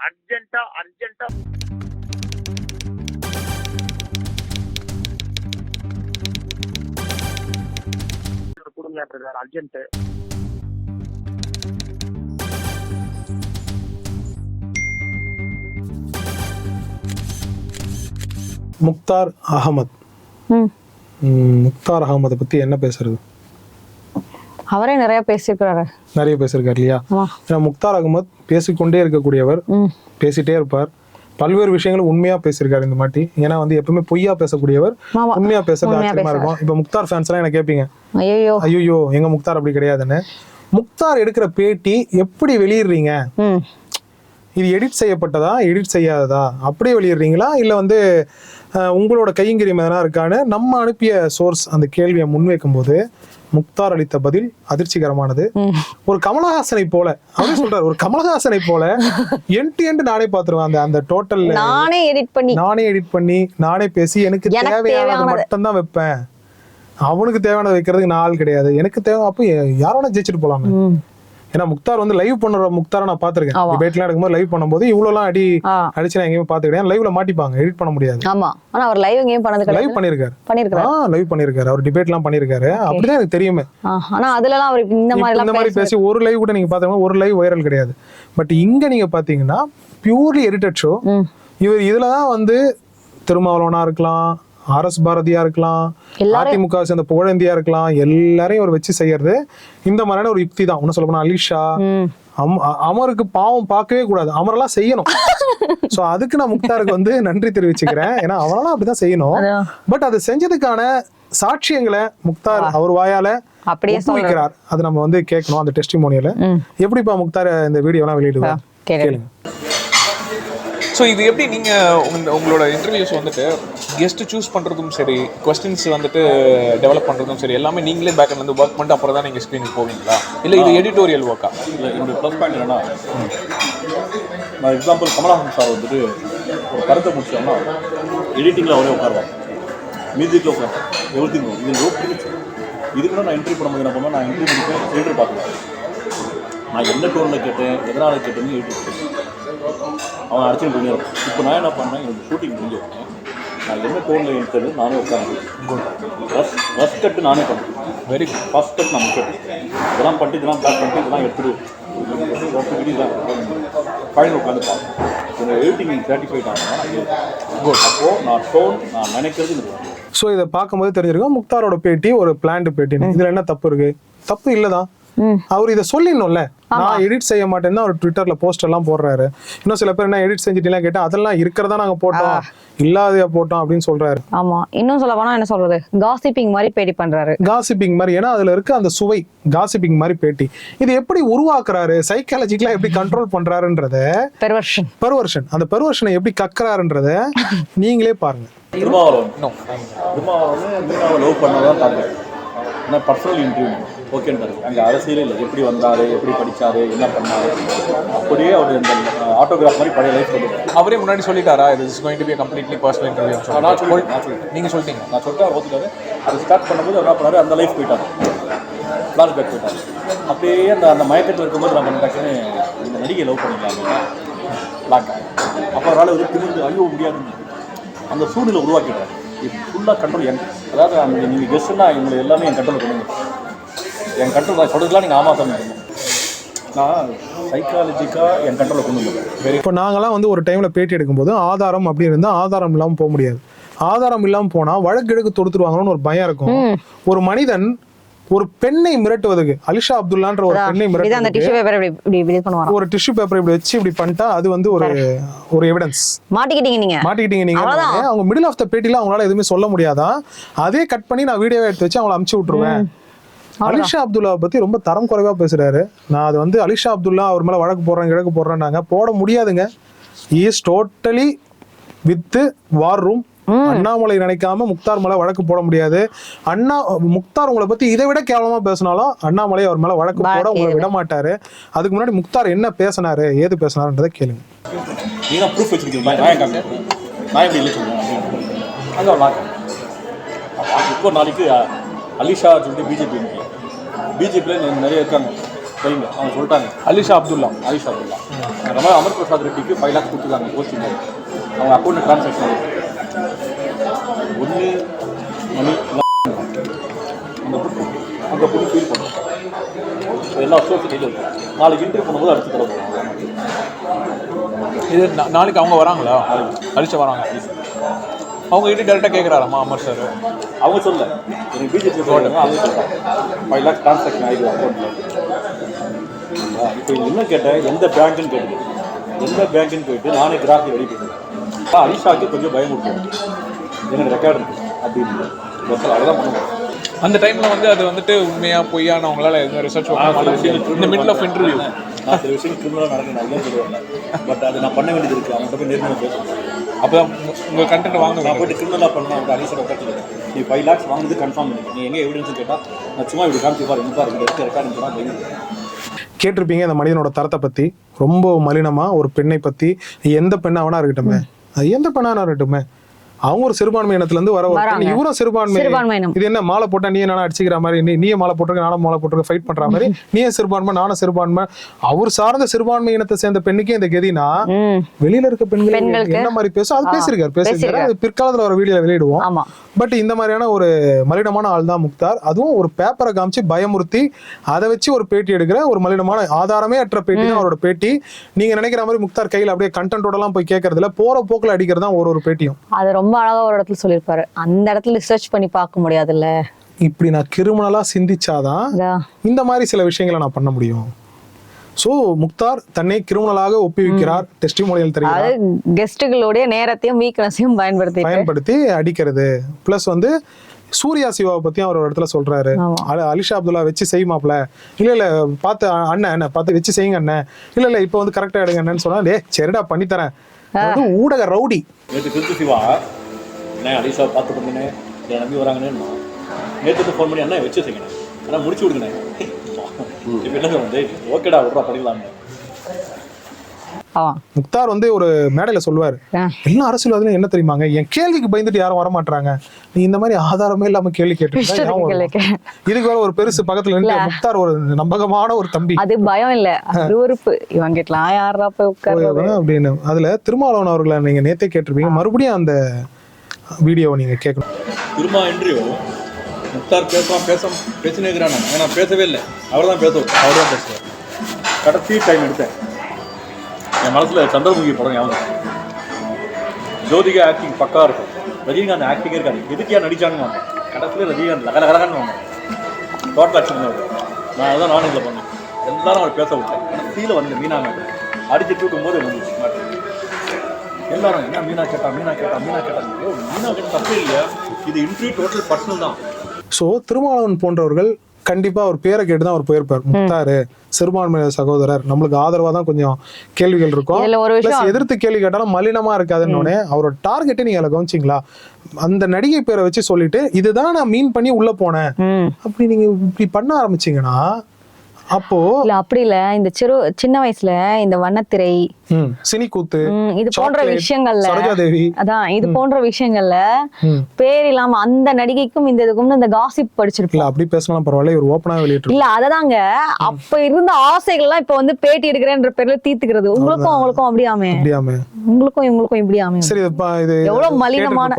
அர்ஜென்ட்டா அர்ஜென்ட்டா கொடுங்க பிரதர் அர்ஜென்ட் முக்தார் அகமத். முக்தார் அகமதை பத்தி என்ன பேசுறது? அவரே நிறைய பேசியிருக்கிறாரு. நிறைய பேசியிருக்காரு இல்லையா? முக்தார் அகமத் பேசிக்கொண்டே இருக்கக்கூடியவர் பேசிட்டே இருப்பார். பல்வேறு விஷயங்கள் உண்மையா பேசியிருக்காரு இந்த மாட்டி. ஏன்னா வந்து எப்பவுமே பொய்யா பேசக்கூடியவர் உண்மையா பேசுறது ஆச்சரியமா இருக்கும். இப்ப முக்தார் ஃபேன்ஸ் எல்லாம் என்ன கேட்பீங்க ஐயோ ஐயோ எங்க முக்தார் அப்படி கிடையாதுன்னு. முக்தார் எடுக்கிற பேட்டி எப்படி வெளியிடுறீங்க? இது எடிட் செய்யப்பட்டதா? எடிட் செய்யாததா? அப்படியே வெளியிடுறீங்களா? இல்லை வந்து உங்களோட கையங்கிரியம் எதனா இருக்கான்னு நம்ம அனுப்பிய சோர்ஸ் அந்த கேள்வியை முன்வைக்கும் போது முக்தார் அளித்த பதில் அதிர்ச்சிகரமானது. ஒரு கமலஹாசனை போல அவரே சொல்றாரு ஒரு கமலஹாசனை போல எண்டு எண்டு நானே பார்த்துருவேன். அந்த அந்த டோட்டல் நானே எடிட் பண்ணி. நானே எடிட் பண்ணி நானே பேசி எனக்கு தேவையானது தேவையானது. மட்டும்தான் வைப்பேன். அவனுக்கு தேவையானது வைக்கிறதுக்கு நான் ஆள் கிடையாது. எனக்கு தேவை அப்போ யாரோட ஜெயிச்சுட்டு போலாமே. ஏன்னா முக்தார் வந்து லைவ் பண்ணுற முக்தாரை நான் பார்த்திருக்கேன். டிபேட்லாம் எடுக்கும்போது லைவ் பண்ணும்போது இவ்வளோலாம் அடி அடிச்சு நான் எங்கேயுமே பார்த்துக்கிட்டேன் லைவ்ல மாட்டிப்பாங்க எடிட் பண்ண முடியாது. ஆமா. ஆனா அவர் லைவ் எங்கேயும் பண்ணது லைவ் பண்ணியிருக்காரு பண்ணிருக்காரு. ஆ லைவ் பண்ணியிருக்காரு அவர் டிபேட்லாம் பண்ணியிருக்காரு அப்படிதான் எனக்கு தெரியுமே. ஆனா அதுல எல்லாம் அவர் இந்த மாதிரி இந்த மாதிரி பேச ஒரு லைவ் கூட நீங்க பாத்தீங்கன்னா ஒரு லைவ் வைரல் கிடையாது. பட் இங்க நீங்க பாத்தீங்கன்னா பியூர்லி எடிட்டட் ஷோ இவர் இதுல தான் வந்து திருமாவளவனா இருக்கலாம் ஆர் எஸ் பாரதியா இருக்கலாம் அதிமுக சேர்ந்த புகழேந்தியா இருக்கலாம் எல்லாரையும் அவர் வச்சு செய்யறது. இந்த மாதிரியான ஒரு யுக்தி தான். இன்னும் சொல்ல போனா அலிஷா அமருக்கு பாவம் பார்க்கவே கூடாது. அமரெல்லாம் செய்யணும். சோ அதுக்கு நான் முக்தாருக்கு வந்து நன்றி தெரிவிச்சுக்கிறேன். ஏன்னா அவரெல்லாம் அப்படிதான் செய்யணும். பட் அது செஞ்சதுக்கான சாட்சியங்களை முக்தார் அவர் வாயால அப்படியே ஒப்புவிக்கிறார் அது நம்ம வந்து கேட்கணும் அந்த டெஸ்டிமோனியல எப்படிப்பா முக்தார் இந்த வீடியோலாம் வெளியிடுவார்? கேளு கேளுங்க. ஸோ இது எப்படி நீங்கள் உங்க உங்களோட இன்டர்வியூஸ் வந்துட்டு கெஸ்ட் சூஸ் பண்ணுறதும் சரி கொஸ்டின்ஸ் வந்துட்டு டெவலப் பண்ணுறதும் சரி எல்லாமே நீங்களே பேக் வந்து ஒர்க் பண்ணிட்டு அப்புறம் தான் நீங்கள் ஸ்க்ரீனுக்கு போவீங்களா? இல்லை இது எடிட்டோரியல் ஒர்க்கா இல்லை என்னுடைய ப்ளஸ் பாயிண்ட் என்னன்னா நான் எக்ஸாம்பிள் கமலஹாசன் சார் வந்துட்டு ஒரு கருத்தை முடிச்சோம்னா எடிட்டிங்கில் அவரே உட்காருவாங்க மியூசிக்கில் உட்காரு எவ்ரி திங் இது ரொம்ப பிடிச்சி இதுக்கு நான் என்ட்ரி பண்ணும்போது என்ன பண்ணுவேன் நான் என்ட்ரி முடிப்பேன் எடிட்டர் பார்க்குவேன் நான் என்ன டோனில் கேட்டேன் எதனால் கேட்டேன்னு எடிட்டர் அவன் அடிச்சுட்டு பண்ணிடுறான் இப்போ நான் என்ன பண்ணேன் எனக்கு ஷூட்டிங் முடிஞ்ச நான் என்ன டோனில் எடுத்தது நானே உட்காந்து ஃபஸ்ட் ஃபஸ்ட் கட்டு நானே பண்ணேன். வெரி குட் ஃபர்ஸ்ட் ஸ்டெப் நம்ம கேட்டோம் இதெல்லாம் பண்ணிட்டு இதெல்லாம் பேக் பண்ணிட்டு இதெல்லாம் எடுத்துரு ஃபைனல் உட்காந்து பார்ப்போம் இந்த எடிட்டிங் சாட்டிஸ்ஃபைட் ஆகணும் குட் அப்போது நான் டோன் நான் நினைக்கிறது. சோ இதை பார்க்கும்போது தெரிஞ்சிருக்கும் முக்தாரோட பேட்டி ஒரு பிளான்டு பேட்டின்னு இதுல என்ன தப்பு இருக்கு? தப்பு இல்லதான். ம் அவர் இதை சொல்லிடணும்ல. நான் எடிட் செய்ய மாட்டேன்னு அவர் ட்விட்டர்ல போஸ்ட் எல்லாம் போடுறாரு. இன்னும் சில பேர் என்ன எடிட் செஞ்சுட்டீங்களா கேட்டா அதெல்லாம் இருக்கிறதா நாங்க போட்டோம். இல்லாதயா போட்டோம் அப்படின்னு சொல்றாரு. ஆமா. இன்னும் சொல்ல போனா என்ன சொல்றது? காசிப்பிங் மாதிரி பேடி பண்றாரு. காசிப்பிங் மாதிரி ஏன்னா அதுல இருக்க அந்த சுவை காசிப்பிங் மாதிரி பேட்டி. இது எப்படி உருவாக்குறாரு? சைக்காலஜிக்கலா எப்படி கண்ட்ரோல் பண்றாருன்றத பெர்வர்ஷன் பெர்வர்ஷன் அந்த பெர்வர்ஷனை எப்படி கக்கறாருன்றத நீங்களே பாருங்க. திருமாவளவன். நோ திருமாவளவன் மீனாவை லவ் பண்ணதான் ஏன்னா பர்சனல் இன்டர்வியூ ஓகேன்றாரு அங்கே அரசியலே இல்லை. எப்படி வந்தார் எப்படி படிச்சாரு என்ன பண்ணாரு? அப்படியே அவர் இந்த ஆட்டோகிராஃப் மாதிரி பழைய லைஃப் வந்துட்டார் அவரே முன்னாடி சொல்லிட்டாரா? இது is going to be completely personal interview நான் சொல்லிட்டேன் நான் சொல்லிட்டேன். நீங்கள் சொல்லிட்டீங்க. நான் சொல்லிட்டு அவர் ஓத்துட்டாரு அது ஸ்டார்ட் பண்ணும்போது அவர் என்ன பண்ணாரு? அந்த லைஃப் போயிட்டார். ஃப்ளாஷ் பேக் போயிட்டார். அப்படியே அந்த அந்த மயக்கத்தில் இருக்கும்போது நம்ம டக்குன்னு இந்த நடிகை லவ் பண்ணிக்கலாம் லாக் அப்போ அவரால் வந்து திமிர்ந்து ஐயோ முடியாதுன்னு அந்த சூழ்நிலை உருவாக்கிட்டார். இது ஃபுல்லாக கண்ட்ரோல் என் அதாவது அந்த நீங்கள் கெஸ்ட்னா இவங்களை எல்லாமே என் கண்ட்ரோல் பண்ணுங்க என் கண்ட்ரோல் நான் சொல்கிறதுலாம் நீங்கள் ஆமா தான் நான் சைக்காலஜிக்காக என் கண்ட்ரோலில் கொண்டு வந்துடுவேன் இப்போ நாங்கெல்லாம் வந்து ஒரு டைம்ல பேட்டி எடுக்கும்போது ஆதாரம் அப்படின்னு இருந்தா ஆதாரம் இல்லாம போக முடியாது. ஆதாரம் இல்லாம போனா வழக்கு எடுக்க தொடுத்துருவாங்கன்னு ஒரு பயம் இருக்கும். ஒரு மனிதன் ஒரு பெண்ணை மிரட்டுவதுக்கு அலிஷா அப்துல்லான்ற ஒரு பெண்ணை மிரட்டுவதுக்கு ஒரு டிஷ்யூ பேப்பர் இப்படி வச்சு இப்படி பண்ணிட்டா அது வந்து ஒரு ஒரு எவிடன்ஸ் மாட்டிக்கிட்டீங்க நீங்க. மாட்டிக்கிட்டீங்க நீங்க. அவங்க மிடில் ஆஃப் த பேட்டில அவங்களால எதுவுமே சொல்ல முடியாதான் அதே கட் பண்ணி நான் வீடியோவை எடுத்து வச்சு அவங்கள அமுச்சு விட்டுருவேன். அலிஷா அப்துல்லா பத்தி ரொம்ப தரம் குறைவா பேசுறாரு. நான் அது வந்து அலிஷா அப்துல்லா அவர் மேல வழக்கு போடுறேன் கிழக்கு போடுறேன்னாங்க. போட முடியாதுங்க. Is totally with war room Annamalai நினைக்காம முக்தார் மேல வழக்கு போட முடியாது. அண்ணா முக்தார் உங்களை பத்தி இதை விட கேவலமா பேசினாலும் அண்ணாமலை அவர் மேல வழக்கு போட உங்களை விட மாட்டாரு அதுக்கு முன்னாடி முக்தார் என்ன பேசினாரு ஏது பேசினாருன்றதை கேளுங்க. இப்போ நாளைக்கு அலிஷா சொல்லிட்டு பிஜேபி பிஜேபியில் நிறைய இருக்காங்க. வைங்க அவங்க சொல்லிட்டாங்க. அலிஷா அப்துல்லா. ஆயுஷ் அப்துல்லா. அந்த மாதிரி அமர் பிரசாத் ரெட்டிக்கு ஃபைவ் லேக்ஸ் கொடுத்துருக்காங்க போஸ்டிங் அவங்க அக்கௌண்ட் ட்ரான்சாக்ஷன் ஒன்று மணி அந்த அந்த புக்கு ஃபீல் பண்ணும் எல்லா சோர்ஸ் கையில் இருக்கும் நாளைக்கு இன்டர்வியூ பண்ணும்போது அடுத்து தர போகிறோம் இது நாளைக்கு அவங்க வராங்களா? அலிஷா வராங்க. அவங்க கிட்ட டேரெக்டாக கேட்குறாராம்மா அமர் சார் அவங்க சொல்ல எனக்கு பிஜேபி சொல்லுவாங்க அவங்க சொல்லுவாங்க ஃபைவ் லேக் ட்ரான்சாக்ஷன் ஆகிடும் அக்கௌண்ட்டில் இப்போ என்ன கேட்டேன் எந்த பேங்க்குன்னு கேட்டது எந்த பேங்க்குன்னு போயிட்டு நானே கிராஃபி ரெடி பண்ணிட்டேன். அலிஷாக்கு கொஞ்சம் பயம் கொடுத்தேன் எனக்கு ரெக்கார்டு இருக்கு? அப்படின்னு. பஸ்ஸில் அதை தான் பண்ணுவேன் அந்த டைமில் வந்து அது வந்துட்டு உண்மையா பொய்யான்னு அவங்களால எதுவும் ரிசர்ச் இந்த மிடில் ஆஃப் இன்டர்வியூ நான் சில விஷயம் கிரிமினலாக நடக்க நல்லா சொல்லுவேன். பட் அது நான் பண்ண வேண்டியது இருக்குது அவங்கள்ட்ட போய் நேர்மையாக பேசணும் அப்போ உங்கள் கண்டென்ட் வாங்க நான் போயிட்டு கிரிமினலாக பண்ண அவங்க அலிஷோட உட்காந்து நீ ஃபைவ் லேக்ஸ் வாங்குறது கன்ஃபார்ம் பண்ணி. நீ எங்கே எவிடன்ஸ் கேட்டால் நான் சும்மா இப்படி காமிச்சு பாரு இங்கே பாரு இங்கே இருக்க ரெக்கார்டு பயந்து கேட்டிருப்பீங்க இந்த மனிதனோட தரத்தை பத்தி. ரொம்ப மலினமா ஒரு பெண்ணை பத்தி. எந்த பெண்ணா வேணா இருக்கட்டுமே. அது எந்த பெண்ணா வேணா இருக்கட்டுமே. அவங்க ஒரு சிறுபான்மை இனத்துல இருந்து வர ஒரு. இவரும் சிறுபான்மை. இது என்ன மாலை போட்டா நீ என்ன அடிச்சுக்கிற மாதிரி நீ நீயே மாலை போட்டிருக்க நானும் மாலை போட்டிருக்க ஃபைட் பண்ற மாதிரி. நீயே சிறுபான்மை நானும் சிறுபான்மை. அவர் சார்ந்த சிறுபான்மை இனத்தை சேர்ந்த பெண்ணுக்கே இந்த கதினா வெளியில இருக்க பெண்கள்? என்ன மாதிரி பேசும் அது பேசியிருக்காரு பேசியிருக்காரு. அது பிற்காலத்துல ஒரு வீடியோல வெளியிடுவோம். ஆமா. பட் இந்த மாதிரியான ஒரு மலினமான ஆள் தான் முக்தார். அதுவும் ஒரு பேப்பரை காமிச்சு பயமுறுத்தி அதை வச்சு ஒரு பேட்டி எடுக்கிற ஒரு மலினமான ஆதாரமே அற்ற பேட்டி தான் அவரோட பேட்டி. நீங்க நினைக்கிற மாதிரி முக்தார் கையில அப்படியே கண்டென்ட்டோட எல்லாம் போய் கேட்கறதுல போற போக்குல அடிக்கிறது தான் ஒரு ஒரு பேட்டியும். அது ரொம்ப அழகா ஒரு இடத்துல சொல்லியிருப்பாரு. அந்த இடத்துல ரிசர்ச் பண்ணி பார்க்க முடியாதுல்ல? இப்படி நான் கிரிமினலா சிந்திச்சாதான். இந்த மாதிரி சில விஷயங்களை நான் பண்ண முடியும். சோ முக்தார் தன்னை கிரிமினலாக ஒப்புவிக்கிறார். டெஸ்டிமோனியல் அதாவது கெஸ்ட்டுகளுடைய நேரத்தையும் வீக்னஸையும் பயன்படுத்தி பயன்படுத்தி அடிக்கிறது. பிளஸ் வந்து சூர்யா சிவாவை பத்தியும் அவர் ஒரு இடத்துல சொல்றாரு. அலிஷா அப்துல்லா வச்சு செய்யுமாப்ல? இல்ல இல்ல பார்த்து அண்ணன் அண்ணன் பார்த்து வச்சு செய்யுங்க அண்ணன் இல்ல இல்ல இப்போ வந்து கரெக்டா எடுங்க அண்ணன்னு சொன்னா டே சரிடா பண்ணித்தரேன். அது ஊடக ரவுடி. சிவா அண்ணே அலிஷா பார்த்து பண்ணுங்கண்ணே என் நம்பி வராங்கன்னு நேற்று ஃபோன் பண்ணி அண்ணா வச்சு செய்யணும் ஆனால் முடிச்சு விடுங்கண்ணே இப்போ என்ன சொல்லுங்க ஓகேடா விட்றா பண்ணிடலாம்னு ஆமா. முக்தார் வந்து ஒரு மேடையில சொல்லுவாரு. எல்லா அரசியல்வாதிகளும் என்ன தெரியுமாங்க? என் கேள்விக்கு பயந்துட்டு யாரும் வர மாட்டாங்க நீ இந்த மாதிரி ஆதாரமே இல்லாம கேள்வி கேட்டு. இதுக்கு வேற ஒரு பெருசு பக்கத்துல நின்று முக்தார் ஒரு நம்பகமான ஒரு தம்பி. அது பயம் இல்ல. அருவருப்பு இவங்கிட்டலாம் யாரா போய் அப்படின்னு. அதுல திருமாவளவன் அவர்களை நீங்க நேத்தே கேட்டிருப்பீங்க. மறுபடியும் அந்த வீடியோவை நீங்கள் கேட்கணும். திரும்ப இன்ட்ரியூ முக்தார் பேசலாம் பேச பேசினே இருக்கிறான் நான் நான் பேசவே இல்லை. அவர் தான் பேசுவோம் அவர் தான் பேசுவார். கடைசி டைம் எடுத்தேன். என் மனசில் சந்திரமுகி படம் ஞாபகம் ஜோதிகா ஆக்டிங் பக்கா இருக்கும். ரஜினிகாந்த் ஆக்டிங்கே இருக்காது. எதுக்கியா நடிச்சாங்க கடைசியில் ரஜினிகாந்த் லக லகலகன்னு வாங்க. டோட்டல் ஆக்ஷன் நான் அதான் நானும் இதில் பண்ணேன். எல்லாரும் அவர் பேச விட்டேன். கடைசியில் வந்து மீனா அடித்து அடிச்சு தூக்கும் போது வந்துச்சு. எல்லாரும் என்ன மீனா கேட்டா மீனா கேட்டா மீனா கேட்டா? மீனா கேட்டா தப்பு இல்லையா? இது இன்ட்ரி டோட்டல் பர்சனல் தான். சோ திருமாவளவன் போன்றவர்கள் கண்டிப்பா அவர் பேரை கேட்டு தான் அவர் போயிருப்பார். முக்தாரு சிறுபான்மையினர் சகோதரர். நம்மளுக்கு ஆதரவா தான் கொஞ்சம் கேள்விகள் இருக்கும். எதிர்த்து கேள்வி கேட்டாலும் மலினமா இருக்காதுன்னு உடனே அவரோட டார்கெட்டை நீங்க அதில் கவனிச்சிங்களா? அந்த நடிகை பேரை வச்சு சொல்லிட்டு இதுதான் நான் மீன் பண்ணி உள்ள போனேன். ம். அப்படி நீங்க இப்படி பண்ண ஆரம்பிச்சீங்கன்னா அப்போ இல்ல அப்படி இல்ல. இந்த சிறு சின்ன வயசுல இந்த வண்ணத்திரை ம், சினி கூத்து ம், இது போன்ற விஷயங்கள்ல அதான் இது போன்ற விஷயங்கள்ல. பேர் இல்லாம அந்த நடிகைக்கும் இந்த இதுக்கும் இந்த காசிப் படிச்சிருப்போம். அப்படி பேசலாம் பரவாயில்ல இவர் ஓப்பனா வெளியிட்டு இல்ல அததாங்க. அப்ப இருந்த ஆசைகள் எல்லாம் இப்ப வந்து பேட்டி எடுக்கிறேன்ற பேர்ல தீத்துக்கிறது உங்களுக்கும் அவங்களுக்கும் அப்படியாமே? உங்களுக்கும் இவங்களுக்கும் இப்படியாமே? சரி இது எவ்வளவு மலினமான-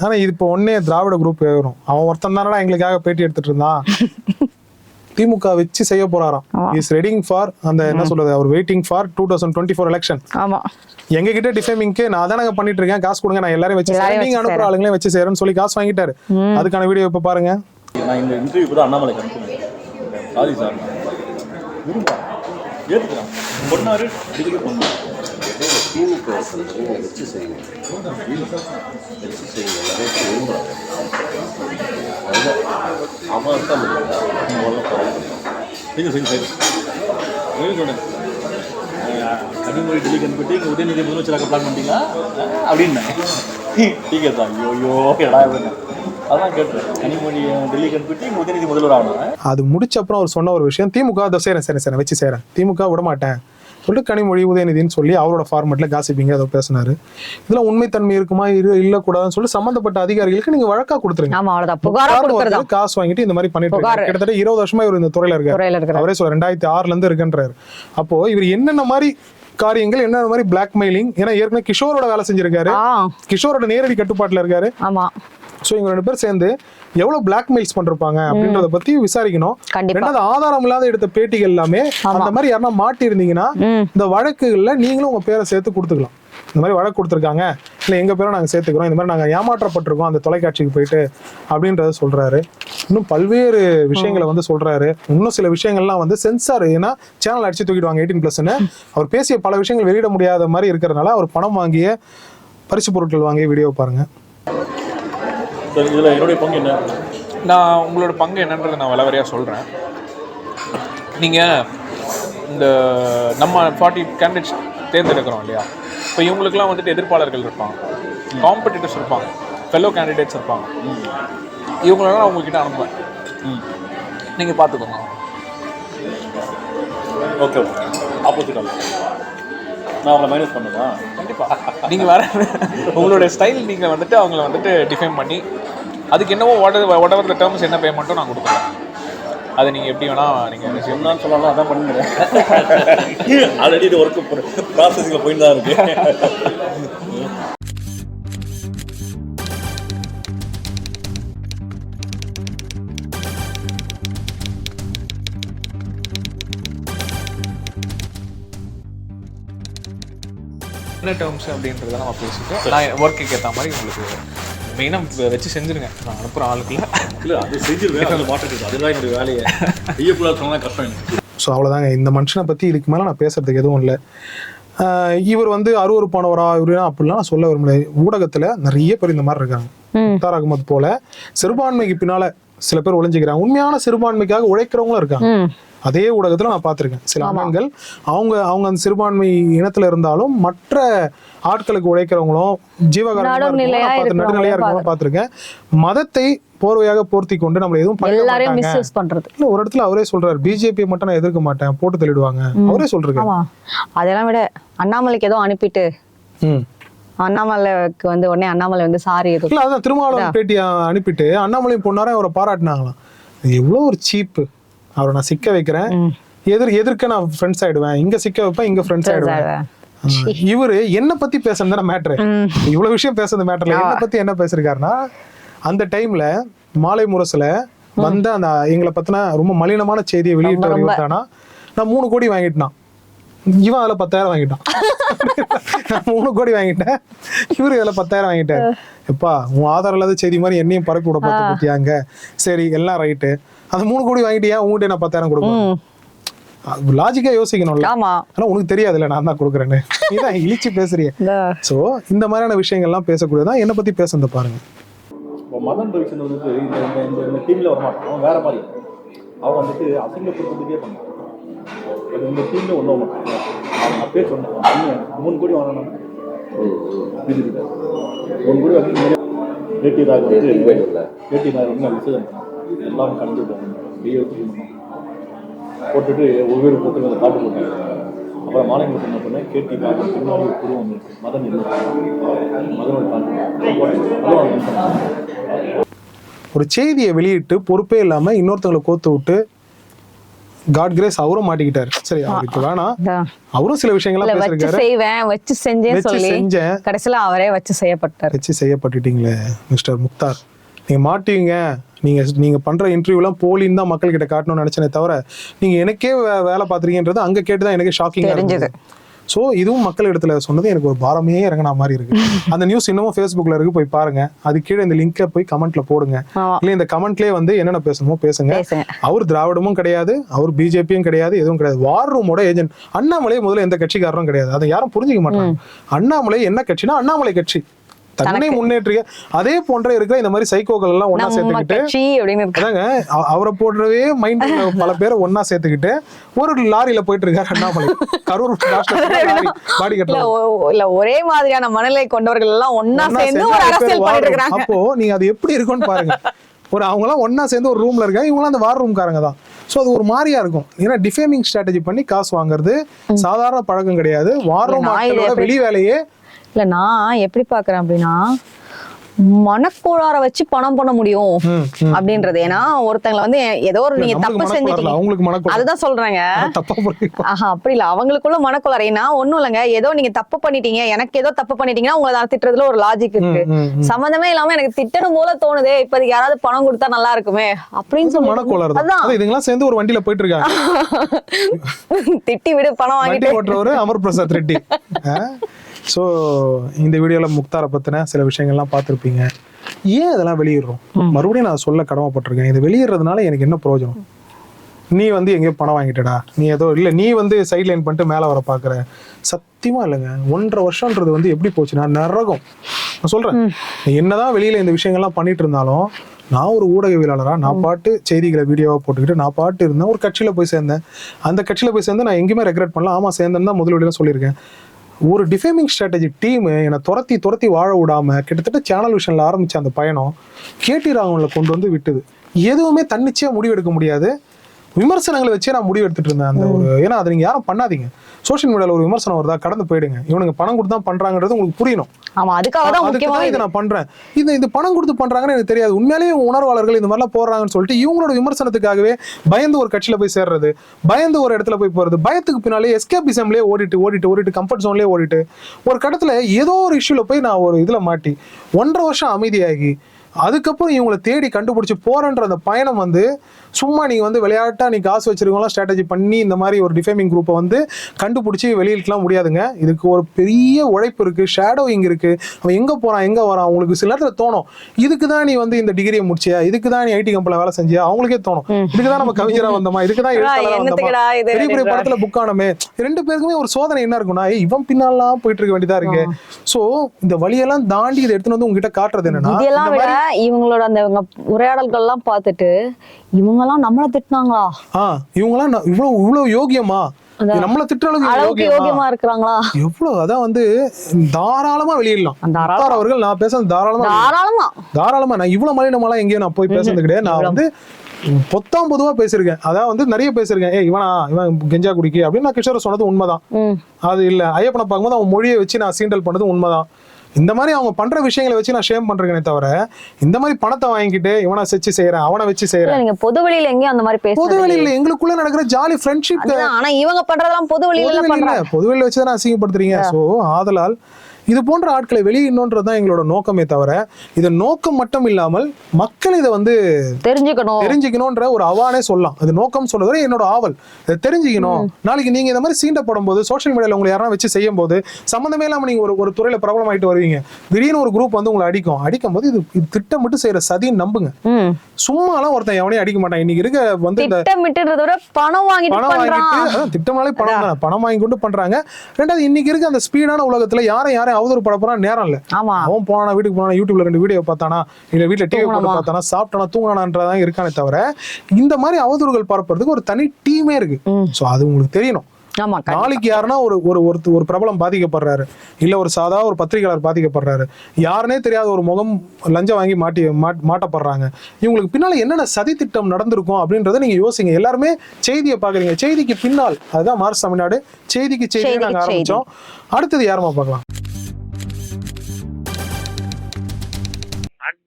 ஆனா இது இப்போ ஒன்னே திராவிட குரூப் வரும். அவன் ஒருத்தன் தானடா எங்களுக்காக பேட்டி எடுத்துட்டு இருந்தான். திமுக வச்சு செய்ய போறாராம். இஸ் ரெடிங் ஃபார் அந்த என்ன சொல்றது அவர் waiting for two thousand twenty four election ஆமா. எங்க கிட்ட டிஃபேமிங்க்கு நான் தானங்க பண்ணிட்டு இருக்கேன். காசு கொடுங்க நான் எல்லாரையும் வச்சு. நீங்க அனுப்புற ஆளுங்களே வச்சு செய்யறேன்னு சொல்லி காசு வாங்கிட்டாரு. அதுக்கான வீடியோ இப்ப பாருங்க. நான் இந்த இன்டர்வியூ கூட அண்ணாமலைக்கு அனுப்புனேன். சாரி சார் விரும்பா ஏற்றுக்கிறான் பொண்ணாரு அடிக்கடி பொண்ணு திமுக வச்சு செய்யுங்க வச்சு செய்யுங்க நிறைய பேர் அவன் கனிமொழி டெல்லிக்கு அனுப்பிட்டு இங்கே உதயநிதி முதலமைச்சராக பிளான் பண்ணிட்டீங்களா? அப்படின்னேன் டீக்கே தான் ஐயோ ஐயோ எடா அதான் கேட்டேன். கனிமொழி டெல்லிக்கு அனுப்பிட்டு இங்கே உதயநிதி முதல்வர் ஆகணும். அது முடிச்ச அப்புறம் அவர் சொன்ன ஒரு விஷயம் திமுக அதை சரி சரி வச்சு செய்யறேன். திமுக விட மாட்டேன். சொல்லிட்டு கனிமொழி உதயநிதின்னு சொல்லி அவரோட ஃபார்மெட்ல காசிப்பிங்க ஏதோ பேசினாரு. இதுல உண்மைத்தன்மை இருக்குமா இரு இல்லக்கூடாதுன்னு சொல்லி சம்பந்தப்பட்ட அதிகாரிகளுக்கு நீங்க வழக்கா கொடுத்துருங்க. காசு வாங்கிட்டு இந்த மாதிரி பண்ணிட்டு. கிட்டத்தட்ட இருபது வருஷமா இவர் இந்த துறையில இருக்காரு. அவரே சொல்ல ரெண்டாயிரத்தி ஆறுல இருந்து இருக்குன்றாரு. அப்போ இவர் என்னென்ன மாதிரி காரியங்கள் என்னென்ன மாதிரி பிளாக்மெயிலிங் ஏன்னா ஏற்கனவே கிஷோரோட வேலை செஞ்சிருக்காரு. கிஷோரோட நேரடி கட்டுப்பாட்டுல இருக்காரு. ஆமா. சோ இவங்க ரெண்டு பேர் சேர்ந்து எவ்வளவு பிளாக்மெயில்ஸ் பண்ணிருப்பாங்க அப்படின்றத பத்தி விசாரிக்கணும். ரெண்டாவது ஆதாரம் இல்லாத எடுத்த பேட்டிகள் எல்லாமே அந்த மாதிரி யாருன்னா மாட்டி இருந்தீங்கன்னா இந்த வழக்குகள்ல நீங்களும் உங்க பேரை சேர்த்து கொடுத்துக்கலாம். இந்த மாதிரி வழக்கு கொடுத்துருக்காங்க. இல்ல எங்க பேரை நாங்க சேர்த்துக்கிறோம். இந்த மாதிரி நாங்க ஏமாற்றப்பட்டிருக்கோம். அந்த தொலைக்காட்சிக்கு போயிட்டு அப்படின்றத சொல்றாரு. இன்னும் பல்வேறு விஷயங்களை வந்து சொல்றாரு. இன்னும் சில விஷயங்கள்லாம் வந்து சென்சார் ஏன்னா சேனல் அடிச்சு தூக்கிடுவாங்க எயிட்டீன் பிளஸ்ன்னு அவர் பேசிய பல விஷயங்கள் வெளியிட முடியாத மாதிரி இருக்கிறதுனால அவர் பணம் வாங்கிய பரிசு பொருட்கள் வாங்கிய வீடியோ பாருங்க. சார் இதில் என்னுடைய பங்கு என்ன? நான் உங்களோட பங்கு என்னன்றதை நான் விலவரையாக சொல்கிறேன் நீங்கள் இந்த நம்ம ஃபார்ட்டி கேண்டிடேட்ஸ் தேர்ந்தெடுக்கிறோம் இல்லையா? இப்போ இவங்களுக்குலாம் வந்துட்டு எதிர்ப்பாளர்கள் இருப்பாங்க. காம்படிட்டர்ஸ் இருப்பாங்க. ஃபெல்லோ கேண்டிடேட்ஸ் இருப்பாங்க. இவங்களெல்லாம் நான் உங்ககிட்ட அனுப்புவேன். நீங்கள் பார்த்துக்கோங்க ஓகே ஓகே ஆப்போசிட் நான் அவங்களை மைனஸ் பண்ணுவா கண்டிப்பாக நீங்கள் வேற உங்களுடைய ஸ்டைல் நீங்கள் வந்துட்டு அவங்கள வந்துட்டு டிஃபைன் பண்ணி அதுக்கு என்னவோ what whatever the terms என்ன பேமெண்ட்டோ நான் கொடுக்குறேன் அதை நீங்கள் எப்படி வேணால் நீங்கள் என்னன்னு சொல்லலாம் அதான் பண்ணுங்க. ஆல்ரெடி இது ஒர்க் ப்ராசஸிங்கில் போயிட்டு தான் இருக்கு. என்ன டேர்ம்ஸ் அப்படின்றத நம்ம பேசிட்டு நான் ஒர்க்குக்கு ஏற்ற மாதிரி உங்களுக்கு மெயினாக வச்சு செஞ்சுருங்க. நான் அனுப்புகிற ஆளுக்குள்ள. இல்லை அது செஞ்சிருவேன் அதில் மாற்றிட்டு அதுதான் என்னுடைய வேலையை. சொன்னால் கஷ்டம் எனக்கு. ஸோ அவ்வளோதாங்க இந்த மனுஷனை பற்றி இதுக்கு மேலே நான் பேசுறதுக்கு எதுவும் இல்லை. இவர் வந்து அருவருப்பானவரா இவரு அப்படிலாம் நான் சொல்ல விரும்பல. ஊடகத்தில் நிறைய பேர் இந்த மாதிரி இருக்காங்க. முக்தார் அகமது போல. சிறுபான்மைக்கு பின்னால சில பேர் ஒளிஞ்சுக்கிறாங்க. உண்மையான சிறுபான்மைக்காக உழைக்கிறவங்களும் இருக்காங்க. அதே ஊடகத்துல நான் பார்த்திருக்கேன். சில அண்ணன்கள் அவங்க அவங்க அந்த சிறுபான்மை இனத்துல இருந்தாலும் மற்ற ஆட்களுக்கு உழைக்கிறவங்களும் ஜீவகாரணம் நடுநிலையா இருக்கிறவங்க பார்த்திருக்கேன். மதத்தை போர்வையாக போர்த்தி கொண்டு நம்மள எதுவும் பண்றது. இல்ல ஒரு இடத்துல அவரே சொல்றாரு பிஜேபி மட்டும் நான் எதிர்க்க மாட்டேன் போட்டு தள்ளிடுவாங்க. அவரே சொல்றாரு. அதெல்லாம் விட அண்ணாமலைக்கு ஏதோ அனுப்பிட்டு அண்ணாமலைக்கு வந்து உடனே அண்ணாமலை வந்து சாரி இல்ல அதான் திருமாவளவன் பேட்டி அனுப்பிட்டு அண்ணாமலையும் பொண்ணாரே அவரை பாராட்டினாங்களாம். எவ்வளவு ஒரு சீப்பு. அவரை நான் சிக்க வைக்கிறேன். எதிர் எதிர்க்க நான் ஃப்ரெண்ட்ஸ் ஆயிடுவேன். இங்க சிக்க வைப்பேன் இங்க ஃப்ரெண்ட்ஸ் ஆயிடுவேன். இவரு என்ன பத்தி பேசுறது மேட்ரு. இவ்வளவு விஷயம் பேசுறது மேட்டர்ல என்ன பத்தி என்ன பேசிருக்காருன்னா அந்த டைம்ல மாலை முரசுல வந்த அந்த எங்களை பத்தின ரொம்ப மலினமான செய்தியை வெளியிட்டவர் இவர்தானா? நான் மூணு கோடி வாங்கிட்டான். இவன் அதுல பத்தாயிரம் வாங்கிட்டான். நான் மூணு கோடி வாங்கிட்டேன். இவரு இதுல பத்தாயிரம் வாங்கிட்டாரு. எப்பா உன் ஆதாரம் இல்லாத செய்தி மாதிரி என்னையும் பறக்க விட பார்த்து பத்தியாங்க சரி எல்லாம் ரைட்டு. அந்த மூணு கோடி வாங்கிட்டியா? உங்ககிட்ட நான் பத்தாயிரம் கொடுப்பேன் லாஜிக்கா யோசிக்கணும்ல. ஆமா. ஆனா உனக்கு தெரியாதுல்ல நான் தான் கொடுக்குறேன்னு. நீதான் இழிச்சு பேசுறிய. சோ இந்த மாதிரியான விஷயங்கள்லாம் பேசக்கூடியதான் என்னை பத்தி பேசுறத பாருங்க. இப்போ மதன் ரவிச்சந்திரன் வந்துட்டு இந்த இந்த டீமில் வரமாட்டான். அவன் வேற மாதிரி. அவன் வந்துட்டு அசிங்கப்படுத்துறதுக்கே பண்ணான். இந்த டீமில் அவன் அப்பயே சொன்னான். அவன் மூணு கோடி வாங்கினான் பிஜேபி மூணு கோடி வாங்கி ஏடி ராக் வந்து ஏடி ராக் வந்து நான் விசேஷம்? எல்லாம் வெளியே வச்சு போட்டுட்டு ஒவ்வொரு போட்டு அதை காட்டு போட்டாங்க. அப்புறம் மாநில என்ன பண்ணேன்? கேட்டி பின்னாடி ஒரு குருவம் இருக்கு மதன் இல்லை. மதனோட அதுவும் ஒரு செய்தியை வெளியிட்டு பொறுப்பே இல்லாம இன்னொருத்தவங்களை கோத்து விட்டு காட் கிரேஸ் அவரும் மாட்டிக்கிட்டாரு. சரி அவருக்கு வேணாம். அவரும் சில விஷயங்கள்லாம் வச்சு பேசிருக்காரு. செய்வேன் வச்சு செஞ்சேன் சொல்லி செஞ்சேன். கடைசியில அவரே வச்சு செய்யப்பட்டாரு. வச்சு செய்யப்பட்டுட்டீங்களே மிஸ்டர் முக்தார். நீங்க மாட்டுவீங்க நீங்க நீங்க பண்ற இன்டர்வியூலாம் போலின்னு தான் மக்கள் கிட்ட காட்டணும்னு நினைச்சனே தவிர நீங்க எனக்கே வேலை பார்த்துருக்கீன்றது அங்க கேட்டு தான் எனக்கு ஷாக்கிங் தெரிஞ்சது. ஸோ இதுவும் மக்கள் இடத்துல சொன்னது எனக்கு ஒரு பாரமே இறங்கின மாதிரி இருக்கு. அந்த நியூஸ் இன்னமும் ஃபேஸ்புக்ல இருக்கு போய் பாருங்க. அது கீழே இந்த லிங்கை போய் கமெண்ட்ல போடுங்க. இல்ல இந்த கமெண்ட்லயே வந்து என்னென்ன பேசணுமோ பேசுங்க. பேசுங்க. அவர் திராவிடமும் கிடையாது அவர் பிஜேபியும் கிடையாது எதுவும் கிடையாது. வார் ரூமோட ஏஜென்ட் அண்ணாமலை முதல்ல எந்த கட்சிக்காரரும் கிடையாது. அதை யாரும் புரிஞ்சுக்க மாட்டாங்க. அண்ணாமலை என்ன கட்சினா அண்ணாமலை கட்சி. தன்னை முன்னேற்றிய அதே போன்ற இருக்கிற இந்த மாதிரி சைக்கோக்கள் எல்லாம் நம்ம சேர்த்துக்கிட்டு அதாங்க அவ- அவரை போடுறவே மைண்ட் பல பேரை ஒண்ணா சேர்த்துக்கிட்டு ஒரு லாரியில போயிட்டு இருக்காரு அண்ணாமலை. கரூர் பாடி இல்ல ஒரே மாதிரியான மனநிலை கொண்டவர்கள் எல்லாம் ஒன்னா சேர்ந்து ஒரு அரசியல் பண்ணிட்டு இருக்காங்க. அப்போ நீங்க அது எப்படி இருக்கும்னு பாருங்க. ஒரு அவங்க எல்லாம் ஒண்ணா சேர்ந்து ஒரு ரூம்ல இருக்காங்க இவங்க அந்த வார் ரூம்காரங்க தான். ஸோ அது ஒரு மாதிரியா இருக்கும். ஏன்னா டிஃபேமிங் ஸ்ட்ராட்டஜி பண்ணி காசு வாங்குறது சாதாரண பழக்கம் கிடையாது. மக்களோட எப்படி- வெளி வேலையே இல்ல நான் எப்படி பாக்குறேன் அப்படின்னா மனக்கோளாற வச்சு பணம் பண்ண முடியும். அப்படின்றது. ஏன்னா ஒருத்தங்களை வந்து ஏதோ ஒரு நீங்க தப்பு செஞ்சுட்டீங்க. அதுதான் சொல்றேங்க. ஆஹா அப்படி இல்ல. அவங்களுக்குள்ள மனக்கோளாறு. ஏன்னா ஒண்ணும் இல்லைங்க. ஏதோ நீங்க தப்பு பண்ணிட்டீங்க. எனக்கு ஏதோ தப்பு பண்ணிட்டீங்கன்னா உங்களை நான் திட்டுறதுல ஒரு லாஜிக் இருக்கு. ம், ம். சம்மந்தமே இல்லாம எனக்கு திட்டணும் போல தோணுதே. இப்ப யாராவது பணம் கொடுத்தா நல்லா இருக்குமே அப்படின்னு சொல்லி மனக்கோளாறு தான். அதான். அது இதுங்கெல்லாம் சேர்ந்து ஒரு வண்டியில போயிட்டு இருக்காங்க திட்டி விடு பணம் வாங்கிட்டு. ஓட்டுறவரு அமர் பிரசாத் ரெட்டி ஸோ இந்த வீடியோல முக்தாரை பத்தின சில விஷயங்கள்லாம் பார்த்துருப்பீங்க. ஏன் இதெல்லாம் வெளியிடுறோம்? மறுபடியும் நான் சொல்ல கடமைப்பட்டிருக்கேன். இது வெளியிடுறதுனால எனக்கு என்ன பிரயோஜனம் நீ வந்து எங்கேயோ பணம் வாங்கிட்டடா. நீ ஏதோ இல்லை நீ வந்து சைட் லைன் பண்ணிட்டு மேலே வர பார்க்குற. சத்தியமா இல்லைங்க. ஒன்றரை வருஷம்ன்றது வந்து எப்படி போச்சுன்னா நரகம். நான் சொல்றேன். நீ என்னதான் வெளியில இந்த விஷயங்கள்லாம் பண்ணிட்டு இருந்தாலும் நான் ஒரு ஊடகவியலாளரா நான் பாட்டு செய்திகளை வீடியோவா போட்டுக்கிட்டு நான் பாட்டு இருந்தேன். ஒரு கட்சியில போய் சேர்ந்தேன். அந்த கட்சியில போய் சேர்ந்து நான் எங்கேயுமே ரெக்ரெட் பண்ணல. ஆமா சேர்ந்தேன்னு தான் முதல் சொல்லியிருக்கேன். ஒரு டிஃபேமிங் ஸ்ட்ராட்டஜி டீம் என்னை துரத்தி துரத்தி வாழ விடாம கிட்டத்தட்ட சேனல் விஷனில் ஆரம்பித்த அந்த பயணம் கேடி ராகவனில் கொண்டு வந்து விட்டுது. எதுவுமே தன்னிச்சையாக முடிவெடுக்க முடியாது. விமர்சனங்களை வச்சே நான் முடிவு எடுத்துட்டு இருந்தேன். அந்த ஒரு ஏன்னா அதை நீங்க யாரும் பண்ணாதீங்க. சோஷியல் மீடியால ஒரு விமர்சனம் வருதா கடந்து போயிடுங்க. இவனுங்க பணம் கொடுத்து தான் பண்றாங்கன்றது உங்களுக்கு புரியணும். ஆமா அதுக்காக தான் முக்கியமா இதை நான் பண்றேன். இது இது பணம் கொடுத்து பண்றாங்கன்னு எனக்கு தெரியாது. உண்மையிலேயே உணர்வாளர்கள் இந்த மாதிரிலாம் போடுறாங்கன்னு சொல்லிட்டு இவங்களோட விமர்சனத்துக்காகவே பயந்து ஒரு கட்சியில போய் சேர்றது பயந்து ஒரு இடத்துல போய் போறது பயத்துக்கு பின்னாலே எஸ்கேபிசம்லயே ஓடிட்டு ஓடிட்டு ஓடிட்டு கம்ஃபர்ட் ஜோன்லயே ஓடிட்டு ஒரு கடத்துல ஏதோ ஒரு இஷ்யூல போய் நான் ஒரு இதுல மாட்டி ஒன்றரை வருஷம் அமைதியாகி அதுக்கப்புறம் இவங்களை தேடி கண்டுபிடிச்சு போறன்ற அந்த பயணம் வந்து சும்மா நீங்க வந்து விளையாட்டா நீ காசு வச்சிருக்கவங்களாம் ஸ்ட்ராட்டஜி பண்ணி இந்த மாதிரி ஒரு டிஃபேமிங் குரூப்பை வந்து கண்டுபிடிச்சி வெளியிட்டுலாம் முடியாதுங்க. இதுக்கு ஒரு பெரிய உழைப்பு இருக்கு ஷேடோயிங் இருக்கு. அவன் எங்க போறான் எங்க வரான் உங்களுக்கு சில நேரத்துல தோணும். இதுக்கு தான் நீ வந்து இந்த டிகிரியை முடிச்சியா? இதுக்கு தான் நீ ஐடி கம்பெனில வேலை செஞ்சியா? அவங்களுக்கே தோணும். இதுக்கு தான் நம்ம கவிஞரா வந்தோமா? இதுக்கு தான் வந்தோமா? பெரிய பெரிய படத்துல புக் ஆனமே. ரெண்டு பேருக்குமே ஒரு சோதனை என்ன இருக்கும்னா இவன் பின்னாலாம் போயிட்டு இருக்க வேண்டியதா இருக்கு. சோ இந்த வழியெல்லாம் தாண்டி இதை எடுத்துட்டு வந்து உங்ககிட்ட காட்டுறது என்னன்னா இவங்களோட அந்த இவங்க உரையாடல்கள் எல்லாம் பார்த்துட்டு இவங்க எல்லாம் நம்மள திட்டினாங்களா? ஆ இவங்கலாம் ந- இவ்வளவு இவ்வளவு யோகியமா நம்மள திட்டுற அளவுக்கு இவங்க அளவுக்கு யோகியமா இருக்கிறாங்களா? எவ்வளவு அதான் வந்து தாராளமா வெளியிடலாம். தாராளமா. அவர்கள் நான் பேசுறது தாராளமா தாராளமா. தாராளமா நான் இவ்வளவு மலினமாலாம் எங்கேயும் நான் போய் பேசுறது கிடையாது நான் வந்து பொத்தாம் பொதுவா பேசியிருக்கேன். அதான் வந்து நிறைய பேசியிருக்கேன். ஏய் இவனா இவன் கெஞ்சா குடிக்கி. அப்படின்னு நான் கிஷோர சொன்னது உண்மைதான். அது இல்ல. ஐயப்பனை பார்க்கும்போது அவன் மொழியை வச்சு நான் சீண்டல் பண்ணது உண்மைதான். இந்த மாதிரி அவங்க பண்ற விஷயங்களை வச்சு நான் ஷேம் பண்றேனே தவிர இந்த மாதிரி பணத்தை வாங்கிட்டு இவனை வச்சு செய்யறேன் அவனை வச்சு செய்யறேன் நீங்க பொது வெளியில எங்கேயும் அந்த மாதிரி பொது பேசுறது வெளியில எங்களுக்குள்ள நடக்கிற ஜாலி ஃப்ரெண்ட்ஷிப் ஆனா இவங்க பண்றதெல்லாம் பொது வெளியில எல்லாம் பண்றாங்க. பொதுவெளியில வச்சு தான் அசிங்கப்படுத்துறீங்க. சோ ஆதலால் இது போன்ற ஆட்களை வெளியிடணுன்றது தான் எங்களோட நோக்கமே தவிர இது நோக்கம் மட்டும் இல்லாமல் மக்கள் இதை வந்து தெரிஞ்சுக்கணும். தெரிஞ்சுக்கணும்ன்ற ஒரு அவானே சொல்லலாம். அது நோக்கம் சொல்றது என்னோட ஆவல். இதை தெரிஞ்சுக்கணும். நாளைக்கு நீங்க இந்த மாதிரி சீண்டப்படும் போது சோஷியல் மீடியால உங்களை யாராவது வச்சு செய்யும் போது சம்மந்தமே இல்லாம நீங்க ஒரு ஒரு துறையில பிரபலம் ஆயிட்டு வருவீங்க. திடீர்னு ஒரு குரூப் வந்து உங்களை அடிக்கும். அடிக்கும் போது இது திட்டமிட்டு செய்யற சதின்னு நம்புங்க. சும்மாலாம் ஒருத்தன் எவனையும் அடிக்க மாட்டான். இன்னைக்கு இருக்க வந்து இந்த பணம் வாங்கிட்டு பணம் வாங்கிட்டு திட்டம்னாலே பணம் தான். பணம் வாங்கி கொண்டு பண்றாங்க. ரெண்டாவது இன்னைக்கு இருக்க அந்த ஸ்பீடான உலகத்துல யாரை அவதூறு பட போறான் நேரம் இல்ல. அவன் போனானா வீட்டுக்கு போனானா யூடியூப்ல ரெண்டு வீடியோ பார்த்தானா இல்ல வீட்டுல டிவி போட்டு? பார்த்தானா சாப்பிட்டானா தூங்கினான்றதான் இருக்கானே தவிர இந்த மாதிரி அவதூறுகள் பரப்புறதுக்கு ஒரு தனி டீமே இருக்கு. சோ அது உங்களுக்கு தெரியணும். நாளைக்கு யாருன்னா ஒரு ஒரு ஒருத்த- ஒரு பிரபலம் பாதிக்கப்படுறாரு. இல்ல ஒரு சாதா ஒரு பத்திரிகையாளர் பாதிக்கப்படுறாரு. யாருனே தெரியாத ஒரு முகம் லஞ்சம் வாங்கி மாட்டி மாட்- மாட்டப்படுறாங்க. இவங்களுக்கு பின்னால என்னென்ன சதி திட்டம் நடந்திருக்கும் அப்படின்றத நீங்க யோசிங்க. எல்லாருமே செய்தியை பாக்குறீங்க செய்திக்கு பின்னால் அதுதான் மார்ச் தமிழ்நாடு. செய்திக்கு செய்தி செய்திக்கு நாங்க. ஆரம்பிச்சோம். அடுத்தது யாருமா பார்க்கலாம்?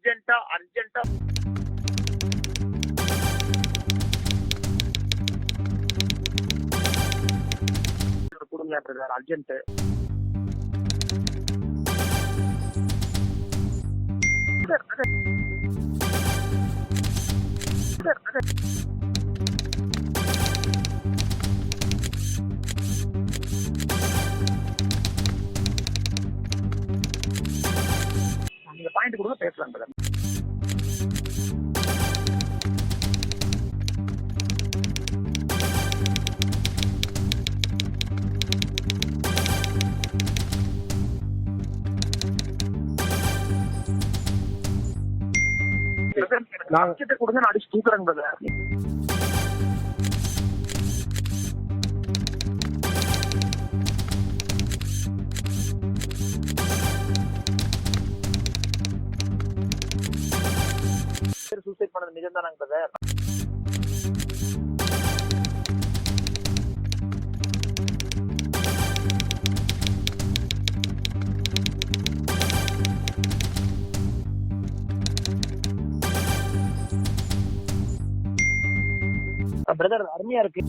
அர்ஜென்ட்டா அர்ஜென்ட்டா கொடுங்க பிரதர் அர்ஜென்ட் நீங்க பாயிண்ட் கொடுங்க பேசலாம் பிரதர் நாங்க- அர்ஜென்ட் கொடுங்க நான் அடிச்சு தூக்குறேங்க பிரதர் சூசைட் பண்ணது நிஜம் தானாங்க பிரதர் பிரதர் அருமையா இருக்கு.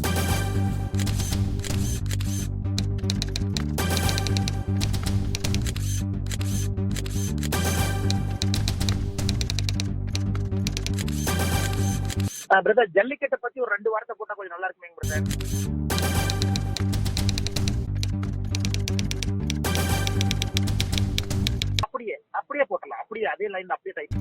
பிரதர் ஜல்லிக்கட்டை பத்தி ஒரு ரெண்டு வார்த்தை போட்டா கொஞ்சம் நல்லா இருக்குமே பிரதர் அப்படியே அப்படியே போட்டலாம் அப்படியே அதே லைன் அப்படியே டைப்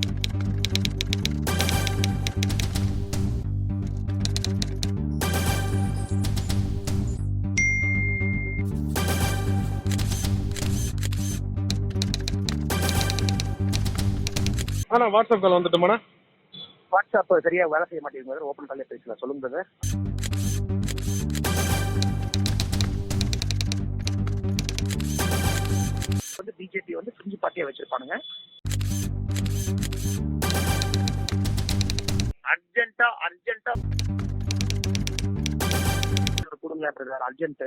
ஆனா வாட்ஸ்அப் கால் வந்துட்டுமாண்ணா? வாட்ஸ்அப் சரியா வேலை செய்ய மாட்டேங்குது ஓப்பன் காலே பேசலாம் சொல்லுங்க பிரதர் வந்து பிஜேபி வந்து பிரிஞ்சு பார்ட்டியா வச்சிருப்பானுங்க. அர்ஜென்ட்டா அர்ஜென்ட்டா கொடுங்க பிரதர் அர்ஜென்ட்